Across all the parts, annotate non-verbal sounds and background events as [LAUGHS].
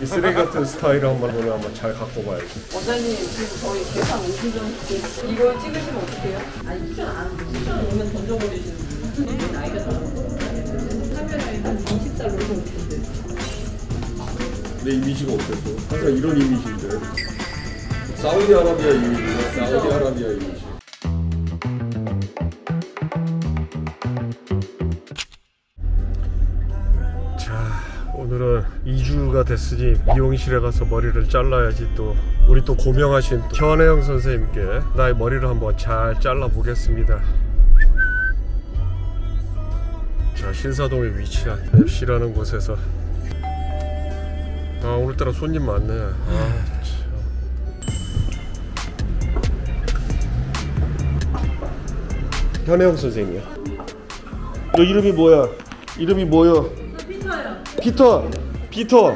이 쓰레기 같은 스타일을 한번 오늘 한번 잘 갖고 봐야지. 원장님 지금 저희 계산 오기 전 이걸 찍으시면 어떡해요? 아니 쿠션 안 쿠션 오면 던져버리시는 분 나이가 다 카메라에 한 20살 넘을 텐데 내 이미지가 어땠어? 항상 이런 이미지인데. 사우디아라비아 이미지야. 사우디아라비아 이미지. 2주가 됐으니 미용실에 가서 머리를 잘라야지 또 우리 또 고명하신 또 현혜영 선생님께 나의 머리를 한번 잘 잘라 보겠습니다. 자, 신사동에 위치한 랩시라는 곳에서 아 오늘따라 손님 많네. 아 참. 현혜영 선생님이야. 너 이름이 뭐야? 이름이 뭐야? 피터요. 피터. 피터.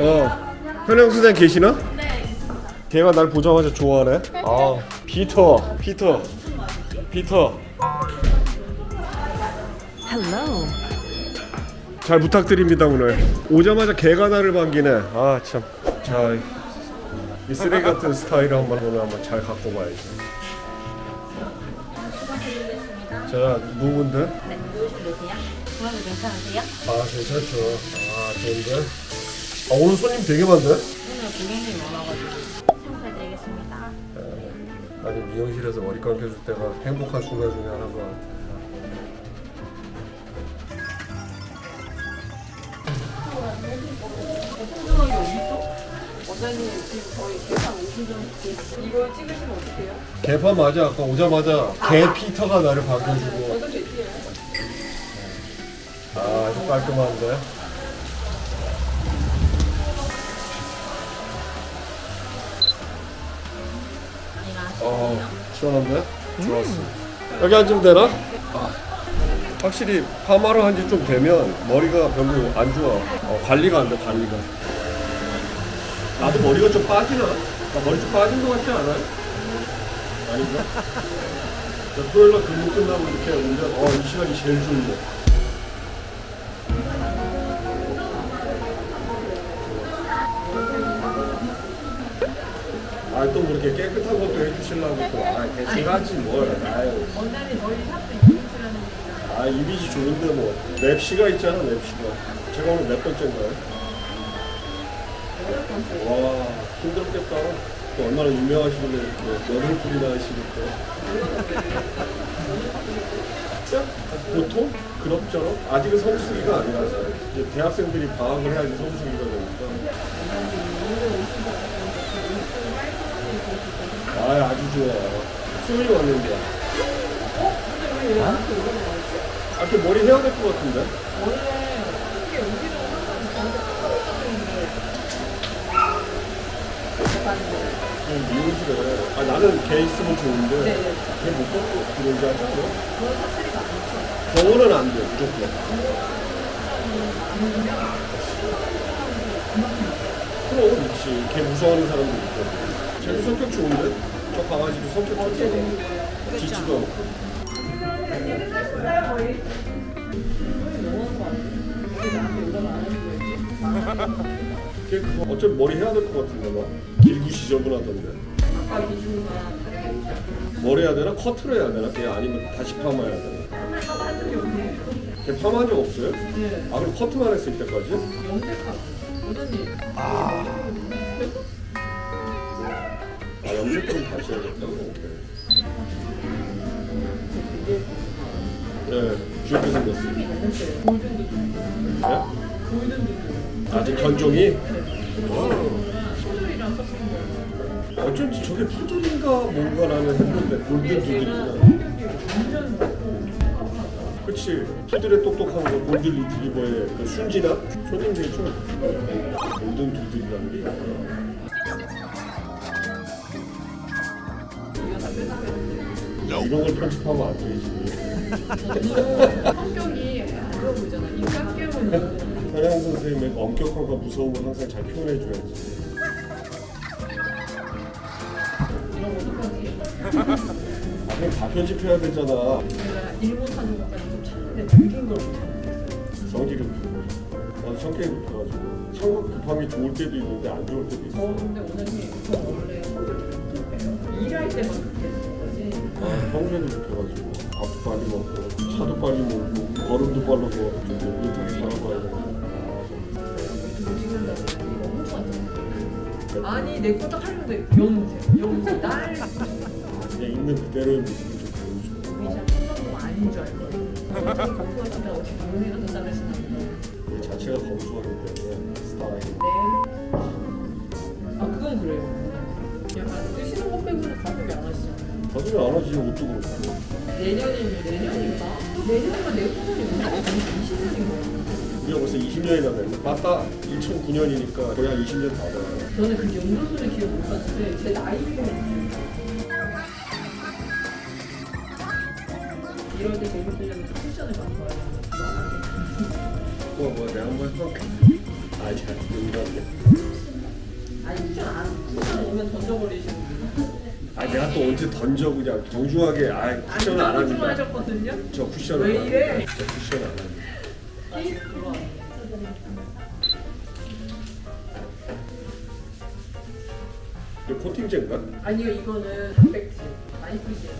어. 현혜영 선생 계시나? 네. 걔가 날 보자마자 좋아하네. 아 피터. 피터. 피터. Hello. 잘 부탁드립니다 오늘 오자마자 개가 나를 반기네 아 참 자 이 쓰레기 같은 스타일을 한번 오늘 한번 잘 갖고 봐야지 자 누군데? 네. 중앙이 괜찮으세요? 아 괜찮죠 아 좋은데 아 오늘 손님 되게 많네 오늘 고객님 많아가지고 참고해드리겠습니다. 아니 미용실에서 머리 감겨줄 때가 행복한 순간 중에 하나인 것 같아? 원장님 지금 전 이걸 찍으시면 어떡해요? 개파 맞아 아까 오자마자 개 피터가 나를 반겨주고 어떤 개띠예요? 아 아주 깔끔한데 어 시원한데? 좋았어 여기 앉으면 되나? 아, 확실히 파마를 한 지 좀 되면 머리가 별로 안 좋아 어, 관리가 안 돼 관리가 나도 머리가 좀 빠지나? 나 머리 좀 빠진 것 같지 않아요? 아닌가? 저 토요일 날 근무 끝나고 이렇게 오면 어이 시간이 제일 좋은데 아또 뭐 이렇게 깨끗한 것도 해주시려고 또아 제가 하지 뭘. 아유. 원장님 저희 샵도 이미지라는 아 이미지 좋은데 뭐. 랩시가 있잖아 랩시가. 제가 오늘 몇 번째인가요? 와 힘들었겠다. 또 얼마나 유명하시길래 뭐 여덟 분이나 하시니까 [LAUGHS] 보통 그럭저럭? 아직은 성수기가 아니라서. 이제 대학생들이 방학을 해야지 성수기가 되니까 아 아주 좋아 수민이 왔는데 아, 이렇게 머리 해야 될 것 같은데? 그냥 미용실에 아 나는 걔 있으면 좋은데 걔못 갖고 들어오지 않아? 병원은 안 돼, 무조건. 그럼, 그렇지. 걔 무서워하는 사람도 있고. 쟤도 성격 좋은데? 저 강아지도 성격 좋잖아. 지지도 않고. 걔 그거 어차피 머리 해야 될 것 같은데 막 길고 지저분하던데 머리 해야 되나 커트로 해야 되나 걔 아니면 다시 파마해야 되나 걔 파마한 적 없어요? 네. 아 그럼 커트만 했을 때까지? 염색하고 원장님 아 염색좀 다시 해야겠다고 네 귀엽게 생겼어요 좀 네? 좀 아직 견종이? 어쩐지 저게 푸들인가 뭔가라는 했는데 골든 얘가 두들이구나 성격이 완전 그치 푸들의 똑똑한 거 골든 리트리버의 그 순진함? 손님 되죠? 골든 두들이라는 게 있구나. 이런 걸 편집하면 안 되지 [LAUGHS] 성격이 그런 거 있잖아 입가 깨우는 현양 선생님의 엄격함과 무서움을 항상 잘 표현해줘야지 이런 거? 아 그럼 다 편집해야 되잖아 제가 일 못하는 것까지 좀 찾는데 늙은 걸 못하는 성질이 없어 나도 성격이 급해가지고 성격 급함이 좋을 때도 있는데 안 좋을 때도 있어. 저 근데 오늘이 저 원래 성격이 좀 급해요. 일할 때만. 아, 평소에도 급해가지고 밥도 빨리 먹고 차도 빨리 몰고 걸음도 빠르고 좀 느긋하게 살아봐야 돼. 유튜브 찍는다고 이거 엄청 안 좋아. 아니 내 거딱 하려는데 여보세요. 여보세요. 날 그냥 있는 그대로의 모습을 좀 보여줘. 미션 생각도 아닌 줄 알고. 검소하시다 어떻게 동네가 된다면서요. 그 자체가 검소하기 때문에 스타일이. 네. 아 그건 그래요. 약간 드시는 것 빼고는 가격이 안 하시잖아요. 가슴이 안 하지 옷도 그렇고. 내년이면 내년인가? 내년이면 내 후손이 오늘 20년인 거예요. 우리가 벌써 20년이나 됐네. 맞다. 2009년이니까 거의 한 20년 다 돼요. 저는 그 연도수를 기억 못 하는데 제 나이를 이럴 때 재밌으려면 좀 쿠션을 갖고 와야 뭐, 뭐, 내가 한번 해볼게. 아, 잘, 농담이야. 아니 쿠션 안 쿠션 오면 던져버리시는 분. 아, 내가 또 언제 던져, 그냥 정중하게, 아, 쿠션을 안 하니까. 하셨거든요. 저 쿠션을 왜안 이래? 합니다. 저 쿠션을 안 합니다. 이거 코팅제인가? 아니요 이거는 단백질 많이 뿌리세요.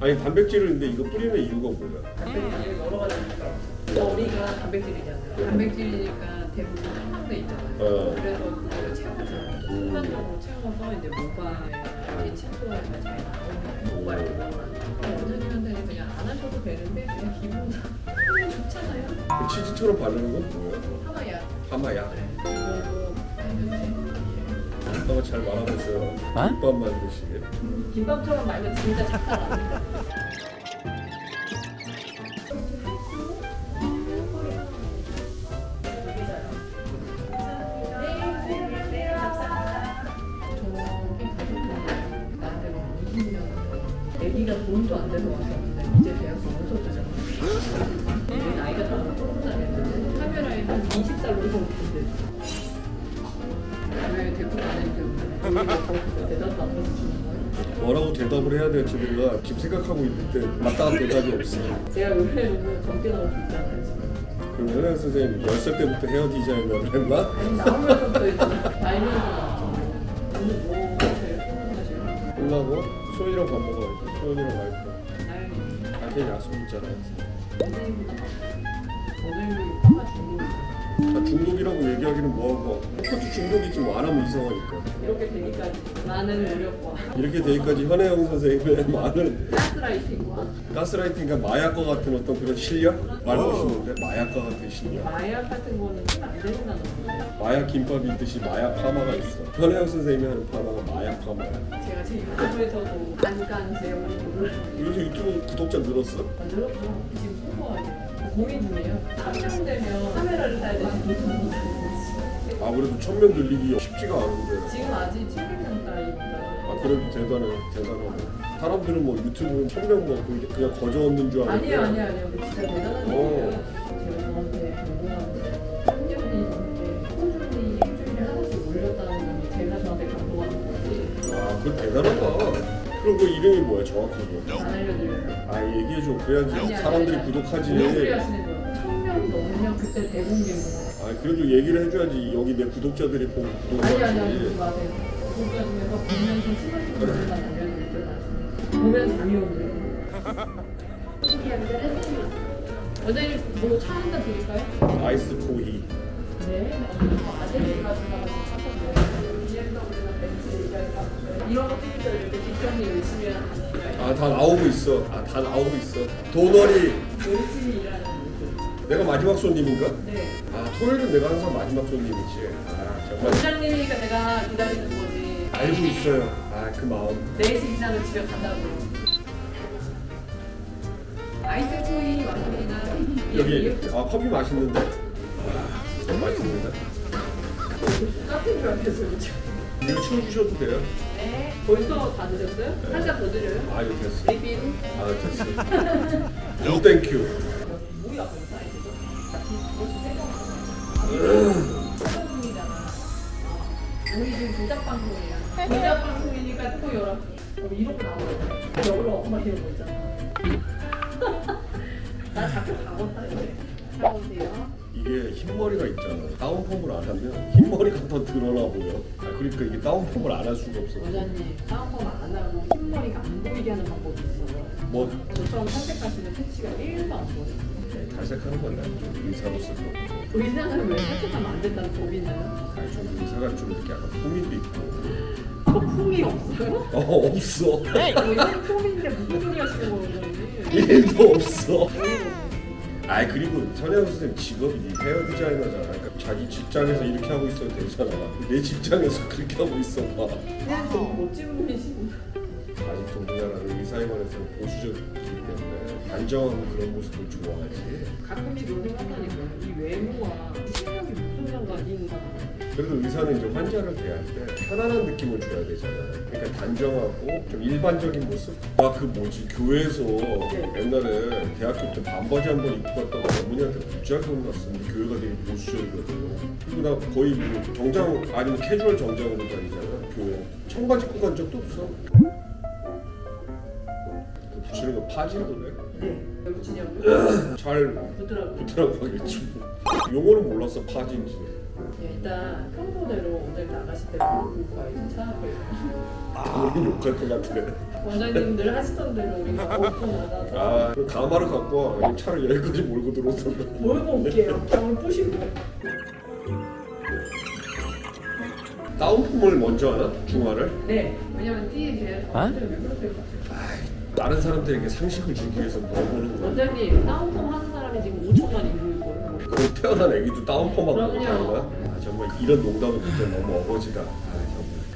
아니, 단백질을 근데 이거 뿌리는 이유가 뭐야? 단백질 여러 가지 있어요. 머리가 단백질이잖아요. 단백질이니까 대부분 한국에 있잖아요. 어. 그래서 그거를 채워서 순간적으로 채워서 이제 모발이 친구가 잘 나오는 모발 음. 네, 원장님한테는 그냥 안 하셔도 되는데 그냥 기분 그냥 [LAUGHS] 좋잖아요. 그 치즈처럼 바르는 건 뭐예요? 하마야. 하마야. 네, 이걸로 해주세요. 어, 잘 말하면서 어? 김밥 만드시게. 김밥처럼 말고 진짜 작잖아. 1년도 안 돼서 왔었는데 이제 대학생 엄청 되잖아. 내 나이가 다 너무 잘했는데 카메라에 한 20살 넘은 같은데. 왜 대본 안 했는데 대답도 안 해주시는 거예요? 뭐라고 대답을 해야 될지 몰라 지금 생각하고 있는데 마땅한 대답이 없어 제가 원래는 적게 나올 수 있잖아요 지금. 그럼 현아 선생님 10살 때부터 헤어 디자이너를 했나? 아니 나오면서부터 이제 달면서 나왔죠. 오늘 뭐 하세요? 하세요? 끝나고 소희랑 밥 먹어야지 소연이랑 와이프. 다행히 아, 걔 약속 있잖아. 선생님보다 선생님이 파마 중 독이죠 아, 중독이라고 얘기하기는 뭐하고 포커스 중독이지 뭐 안 하면 이상하니까. 이렇게 되기까지 많은 노력과 이렇게 되기까지 현혜영 선생님의 [LAUGHS] 많은 가스라이팅과 가스라이팅과 마약과 같은 어떤 그런 실력? 말 멋있는데 마약과 같은 실력. 마약 같은 거는 안 된다는 거예요 마약 김밥이 있듯이 마약 파마가 있어. 현혜영 선생님이 하는 파마가 마약 파마야. 제가 제 유튜브에서도 안간 제 얼굴을 요새 유튜브 구독자 늘었어? 만들었죠 지금 소소하게 고민 중이에요. 3년 되면 카메라를 사야 못 아무래도 천명 늘리기 쉽지가 않은데. 지금 아직 700명 따이니까 아 그래도 대단해 대단하고 사람들은 뭐 유튜브 천명 뭐 그냥- 그냥 거저 얻는 줄 알았는데 아니에요 아니에요 아니에요. 근데 진짜 대단한 오. 일이에요 그럼 그 이름이 뭐야 정확하게 안 알려드려요. 아 얘기해줘. 그래야지 아니, 아니, 사람들이 아니. 구독하지. 하시는 거예요. 1000명 넘으면 그때 대공개인 거예요 아 그래도 얘기를 해줘야지. 여기 내 구독자들이 보고 아니 아니 아니 구독하지 그거 마세요. 구독자 중에서 보면서 심하신 분들만 알려드릴 줄 아시는 보면 잠이 오는 원장님 뭐차 한잔 드릴까요? 아이스 코히. 네. 아들까지 하셨네요. BMW나 벤츠 이런 거때 이렇게 뒷정리 열심히 하는. 아다 나오고 있어 아 다 나오고 있어 도널이 열심히 일하는. 내가 마지막 손님인가? 네. 아 토요일은 내가 항상 마지막 손님이지 아 정말 원장님이니까 내가 기다리는 거지. 알고 있어요 아 그 마음 4시 이상은 집에 간다고. 아이스 코이 왔습니다. 여기 아 커피 맛있는데 아 맛있는데 카페인 줄 알았어요. 지금. 이거 치워주셔도 돼요? 네. 벌써 다 드셨어요? 한잔 더 드려요? 아 이거 됐어 리필. 아 됐어 노 땡큐 목이 아파요 사이즈도. 촬영 중이잖아. 우리 지금 조작 방송이야. 조작 방송이니까 또 열어. 그럼 이러고 나와요. 저걸로 엄마 거 있잖아. [LAUGHS] 나 자꾸 가고 살래. 자 오세요. 이게 흰머리가 있잖아. 다운펌을 안 하면 흰머리가 더 드러나 보여. 아, 그러니까 이게 다운펌을 안 할 수가 없어. 원장님 다운펌 안 하고 흰머리가 안 보이게 하는 방법이 있어요. 뭐 저처럼 탈색하시는 패치가 1도 안 보여요. 탈색하는 건 나좀 의사로서 그렇고. 의사는 왜 탈색하면 안 된다는 법이 있나요? 아니 좀 의사가 좀 이렇게 약간 품위도 있고. 거품이 없어요? [LAUGHS] 어 없어. 이건 폼인데 무슨 소리 하시는 거예요, 원장님? 일도 없어. 아 그리고 선영 선생님 직업이 헤어 디자이너잖아. 그러니까 자기 직장에서 이렇게 하고 있어도 되잖아. 내 직장에서 그렇게 하고 있어 봐. 그냥 너무 멋진 분이시고. 아직도 우리나라는 의사회관에서는 보수적이기 때문에 단정한 그런 모습을 좋아하지. 가끔씩 그런 생각하니까요. 이 외모와 무슨 상관인가. 그래도 의사는 이제 환자를 대할 때 편안한 느낌을 줘야 되잖아. 그러니까 단정하고 좀 일반적인 모습. 나 그 뭐지 교회에서 옛날에 대학교 때 반바지 한 번 입고 갔다가 어머니한테 무지하게 혼났어. 교회가 되게 보수적이거든. 그리고 나 거의 뭐 정장 아니면 캐주얼 정장으로 다니잖아. 교회. 청바지 입고 간 적도 없어. 그 붙이는 거 파지거든. 네. 왜 붙이냐고요? [CLEARS THROAT] 잘 붙더라고요. 붙으라고 하겠지. 뭐. 용어는 몰랐어 파지인지. 예, 일단 평소대로 오늘 나가실 때 무릎 꿇고 와야지 차를. 우리 욕할 것 같아. 원장님들 하시던 대로 우리가 [LAUGHS] 오픈 나가서 아, 그럼 가마를 갖고 와. 차를 여기까지 몰고 들어오던가. 몰고 올게요. 병을 뿌시고. 다운펌을 먼저 하나? 중화를? 네. 왜냐면 띠에 대한 어? 다른 사람들에게 상식을 주기 위해서 뭐 보는 거야? 원장님 다운펌 하는 사람이 지금 5천만 인구일 거예요. 태어난 애기도 다운펌하고 그럼요. 하는 거야? 아, 정말 이런 농담은 진짜 너무 어거지다. 아,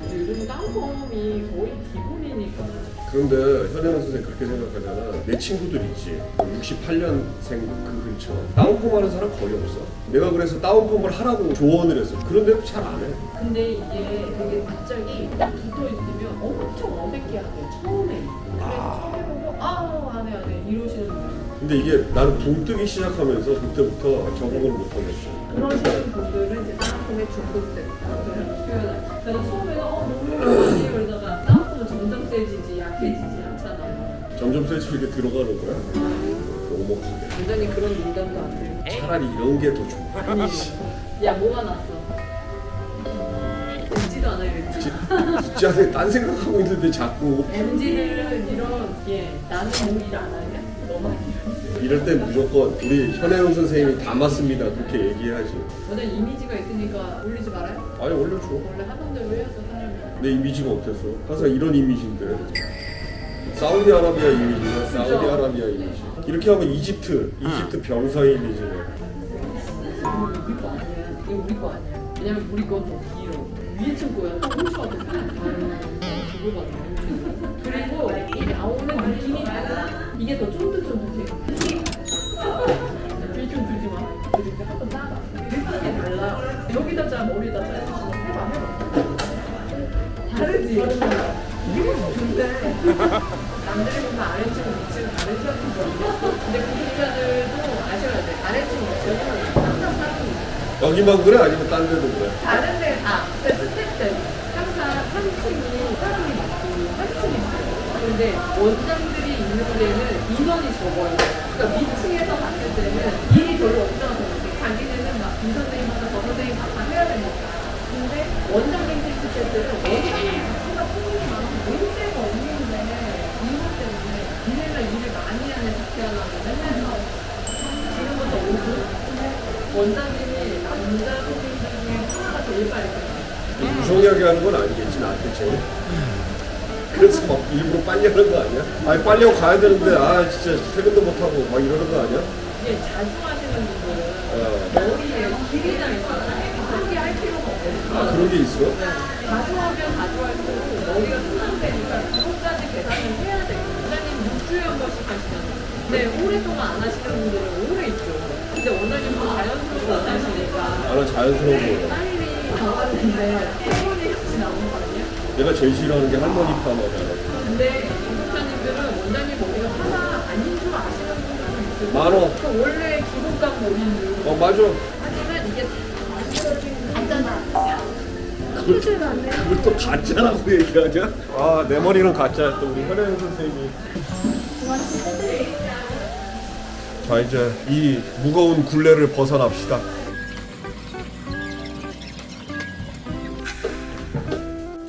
정말. 요즘 다운펌이 거의 기본이니까. 그런데 현영 선생님 그렇게 생각하잖아. 내 친구들 있지. 68년생 그 근처. 다운펌 하는 사람 거의 없어. 내가 그래서 다운펌을 하라고 조언을 했어. 그런데도 잘 안 해. 근데 이게 되게 갑자기 딱 붙어 있으면 엄청 어색해하대요. 처음에. 그래서 처음 해보고 아우 안해 안해 이러시는 분들. 근데 이게 나는 붕 뜨기 시작하면서 그때부터 적응을 못 하겠어. 그러시는 분들은 이제 다운펌의 중독됐다고 표현하죠. 그래서 처음에는 어 너무 많이 그러다가 세지지 약해지지 않잖아요. 점점 세지고 이게 들어가는 거야? 너무 먹히게. 완전히 그런 농담도 안 돼요. 차라리 이런 게 더 좋아. 야 뭐가 났어? 듣지도 않아요 왠지. 진짜 딴 생각하고 있는데 자꾸 MZ들은 이런 예 나는 뭐 일안 하냐? 이럴 땐 무조건 우리 현혜영 선생님이 다 맞습니다 그렇게 얘기해야지. 완전 이미지가 있으니까 올리지 말아요. 아니 올려줘. 원래 하던 대로 해야죠 사람이. 내 이미지가 어땠어? 항상 이런 이미지인데. 사우디아라비아 이미지나 사우디아라비아 이미지. 이렇게 하면 이집트, 이집트 병사의 이미지네. 우리 거 아니야. 이거 우리 거 아니야. 왜냐면 우리 건더 길어. 위에 층 거야. 또. 그걸 봐. 그리고 이 나오는 느낌이 달라. 이게 더 쫀득쫀득해. 이좀 들지 마. 그리고 이제 한번 따봐. 느낌이 달라. 여기다 짜, 머리다 짜. 해봐, 해봐. 다르지? 이게 뭐 좋은데. 남들이 보면 아래층, 위층 다르지 않은 거 근데 구독자들도 아셔야 돼. 아래층, 위층은 항상 사람이. 여기만 그래? 아니면 딴 데도 그래? 다른 데 다, 그 스텝들 항상 한 층이 사람이 많고 한 층이 많아요. 근데 원장들이 있는 데는 인원이 적어요. 그러니까 위층에서 봤을 때는 별로 없잖아. 자기네는 막이 선생님 하고 저 선생님 하고 다 해야 되니까. 근데 원장님 있을 때들은 원장님 자체가 손님이 많아서 문제가 없는데 이것 때문에 니네가 일을 많이 하는 자체하려고 맨날 막 지금부터 오고 원장님이 남자 선생님 중에 하나가 제일 빨리 끝나요. 무성하게 하는 건 아니겠지 나한테 제일. 그래서 막 일부러 빨리 하는 거 아니야? 아니 빨리 하고 가야 되는데 아 진짜 퇴근도 못 하고 막 이러는 거 아니야? 이게 자주 하시는 분들은 어. 머리에 길이나 있어요. 하게 할 필요가 없어요. 아 그런 게 있어? 자주 하면 자주 할수록 머리가 손상되니까 그것까지 계산을 해야 돼요. 원장님 6주에 한 번씩 하시잖아요. 근데 오랫동안 안 하시는 분들은 오래 있죠. 근데 원장님도 자연스럽게 안 하시니까 나는 자연스러운 거야. 빨리 나가는데 할머니 같이 나오는 거 아니야? 내가 제일 싫어하는 게 할머니 파마잖아. 근데 구독자님들은 원장님 있어요. 많어. 그 원래 기본값 줄. 어 맞아. 하지만 이게 가짜나. 그걸 또, 그걸 또 가짜라고 얘기하냐? 아 내 머리는 가짜야 또 우리 현현 선생님이. 자자 이제 이 무거운 굴레를 벗어납시다.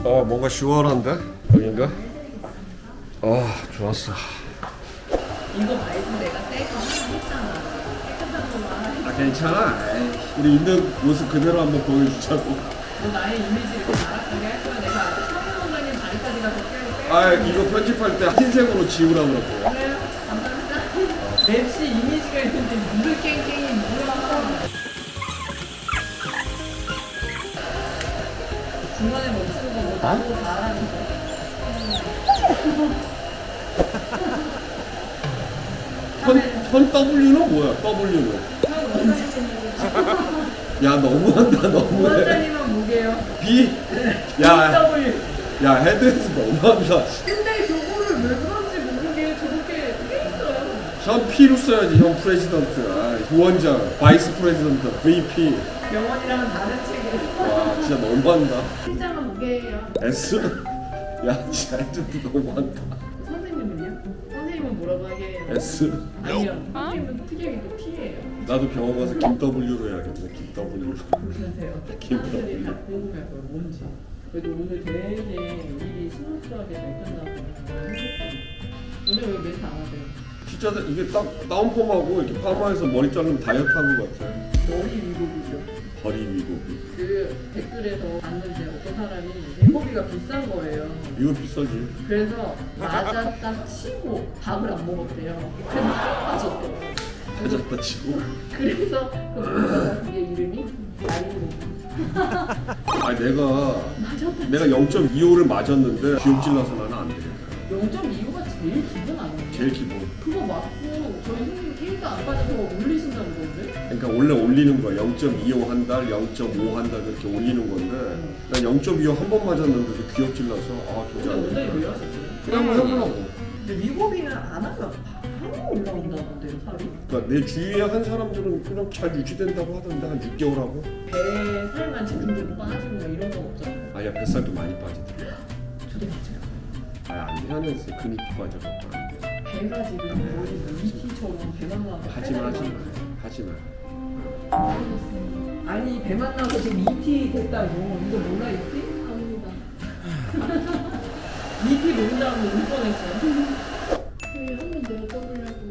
어 뭔가 시원한데 여긴가? 아 좋았어. 이거 말고 내가 새거 했잖아. 깨끗한 거만. 아 괜찮아. 우리 있는 모습 그대로 한번 보여주자고. 너 나의 이미지 이렇게 나락하게 할 거야. 내가 아주 성공적인 다리까지 가서 깨아 이거 편집할 때 흰색으로 지우라고 그랬고. 그래요? 감사합니다. 맵시 이미지가 있는데 물을 깽깽이 뭐야. 중간에 멈추는 거뭐 나보고 다 하라는 거. [LAUGHS] 현, 현 W는 뭐야? W는? 야 너무한다 너무해. 원장님은 무게요. B. 야, W. 야 헤드에서 너무한다. 근데 저거를 왜 그런지 모르게 저렇게 돼 있어요. 현 P로 써야지 현 프레지던트. 아, 부원장, 바이스 프레지던트, VP. 병원이랑은 다른 책이에요. 와 진짜 너무한다. 실장은 무게예요. S. 야 진짜 헤드도 너무한다. S. 아니요. 선생님은 특이하게 또 T예요. 나도 병원 가서 김 W로 해야겠네. 김 W. 그러세요. 김 사람들이 다 W. 궁금할 거예요. 뭔지. 그래도 오늘 되게 일이 스무스하게 잘 끝나고 행복해요. 오늘 왜 멘트 안 하세요? 진짜 이게 딱 다운펌하고 이렇게 파마해서 머리 자르면 다이어트 한것 같아. 머리 위복이죠. 미국이. 그 댓글에서 봤는데 어떤 사람이 리모비가 비싼 거예요. 이거 비싸지. 그래서 맞았다 치고 밥을 안 먹었대요. 그래서 쭉 빠졌대요. 맞았다 치고. 그래서 그 뭐야 그게 이름이 라이모. [LAUGHS] 아 내가 맞았다. 내가 0.25를 맞았는데 기억질 나서 나는 안 되겠다. 0.25가 제일 기본 아니에요? 제일 기본. 그거 맞고 저희 선생님 케이크 안 빠져서? 그러니까 원래 올리는 거야. 0.25 한 달, 0.5 한달 그렇게 올리는 건데 난 0.25 한 번 맞았는데도 기억질 나서 아 근데 도저히 안 돼. 왜 하셨어요? 그냥 한번 해보려고. 근데 위고비는 안 하면 바로 올라온다던데요 살이? 그러니까 내 주위에 한 사람들은 그냥 잘 유지된다고 하던데 한 6개월 하고. 배 살만 지금도 빠지고 막 이런 건 없잖아요. 아야 뱃살도 많이 빠지더라. 저도 맞아요. 아안 해안에서 근육 빠져갖고 안 돼. 배가 지금 거의 뭐 ET처럼 배만 나고 하지 마 하지 마 하지 마. 아니 배 만 나고 지금 ET 됐다고 이거 몰라 ET? 압니다 [LAUGHS] ET 모른다고 울 뻔했어요 한번 내가 떠보려고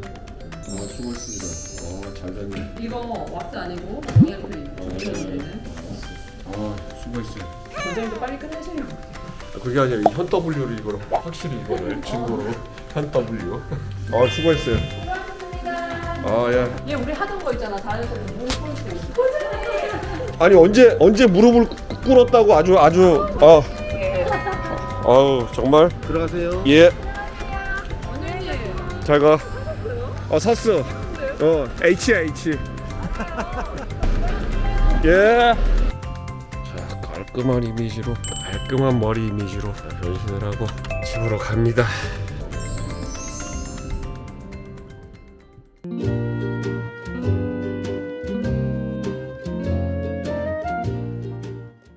아 수고했습니다. 어잘 됐네. 이거 왁스 아니고 어. 주변에는 아 수고했어요. 원장님도 빨리 끝내세요 아, 그게 아니라 이현 W를 이거를 확실히 이거를 [LAUGHS] 증거로 현 W. 아 수고했어요. 아 야. 얘 우리 하던 거 있잖아 다이어트 몸 풀었어 아니 언제 언제 무릎을 꿇- 꿇었다고 아주 아주 아. 아우 정말 들어가세요. 예. 잘 가. 어 샀어. 어 H야 H. 예. 자 깔끔한 이미지로 깔끔한 머리 이미지로 변신을 하고 집으로 갑니다.